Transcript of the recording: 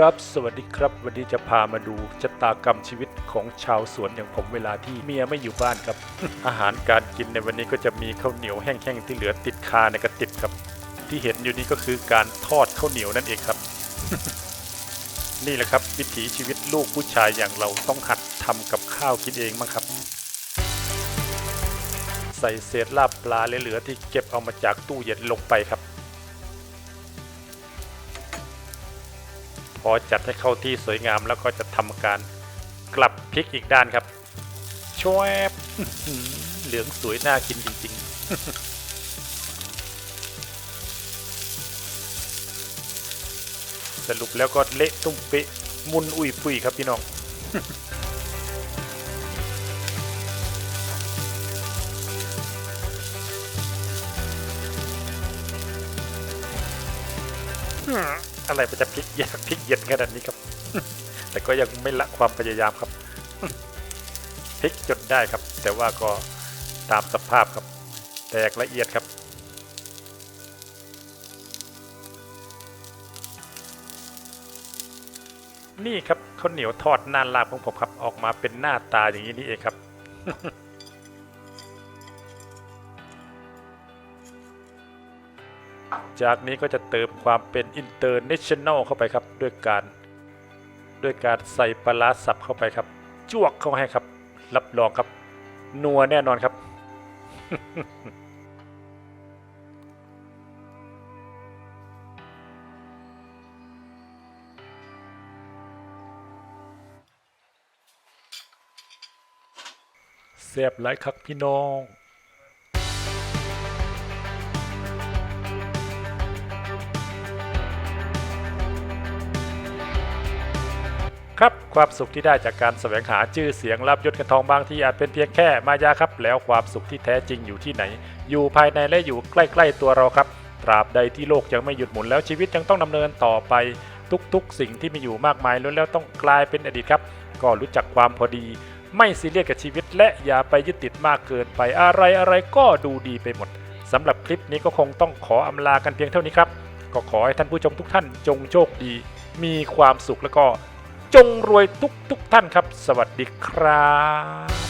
ครับ สวัสดีครับ วันนี้จะพามาดูชะตากรรมชีวิตของชาวสวนอย่างผมเวลาที่เมียไม่อยู่บ้านครับ อาหารการกินในวันนี้ก็จะมีข้าวเหนียวแห้งๆที่เหลือติดคาในกระติบครับ ที่เห็นอยู่นี้ก็คือการทอดข้าวเหนียวนั่นเองครับ นี่แหละครับวิถีชีวิตลูกผู้ชายอย่างเราต้องหัดทำกับข้าวกินเองมั้งครับ ใส่เศษลาบปลาเหลือๆที่เก็บเอามาจากตู้เย็นลงไปครับ พอจัดให้เข้าที่สวยงามแล้วก็จะทำการกลับพลิกอีกด้านครับชวบเหลืองสวยน่ากินจริง ๆสรุปแล้วก็เละตุ้มเปะมุนอุ้ยปุยครับพี่น้อง อะไรมันจะพลิกยากพลิกเย็นขนาดนี้ครับ แต่ก็ยังไม่ละความพยายามครับพลิกจนได้ครับ แต่ว่าก็ตามสภาพครับ แตกละเอียดครับนี่ครับข้าวเหนียวทอดหน้าลาบของผมครับ ออกมาเป็นหน้าตาอย่างนี้นี่เองครับ จากนี้ก็จะเติมความเป็นอินเตอร์เนชั่นแนลเข้าไปครับ ด้วยการด้วยการใส่ปลาร้าสับเข้าไปครับจวกเข้าให้ครับ รับรองครับ นัวแน่นอนครับ เสียบหลายคักพี่น้อง ครับ ความสุขที่ได้จากการแสวงหาชื่อเสียงรับยศกันทองบางที่อาจเป็นเพียงแค่มายาครับ แล้วความสุขที่แท้จริงอยู่ที่ไหน อยู่ภายในและอยู่ใกล้ ๆ ตัวเราครับ ตราบใดที่โลกยังไม่หยุดหมุนแล้วชีวิตยังต้องดำเนินต่อไป ทุกๆ สิ่งที่มีอยู่มากมายล้วนแล้วต้องกลายเป็นอดีตครับ ก็รู้จักความพอดี ไม่ซีเรียสกับชีวิต และอย่าไปยึดติดมากเกินไปอะไรอะไรก็ดูดีไปหมดสำหรับคลิปนี้ก็คงต้องขออำลากันเพียงเท่านี้ครับ ก็ขอให้ท่านผู้ชมทุกท่านจงโชคดี มีความสุขแล้วก็ จงรวยทุกทุกท่านครับ สวัสดีครับ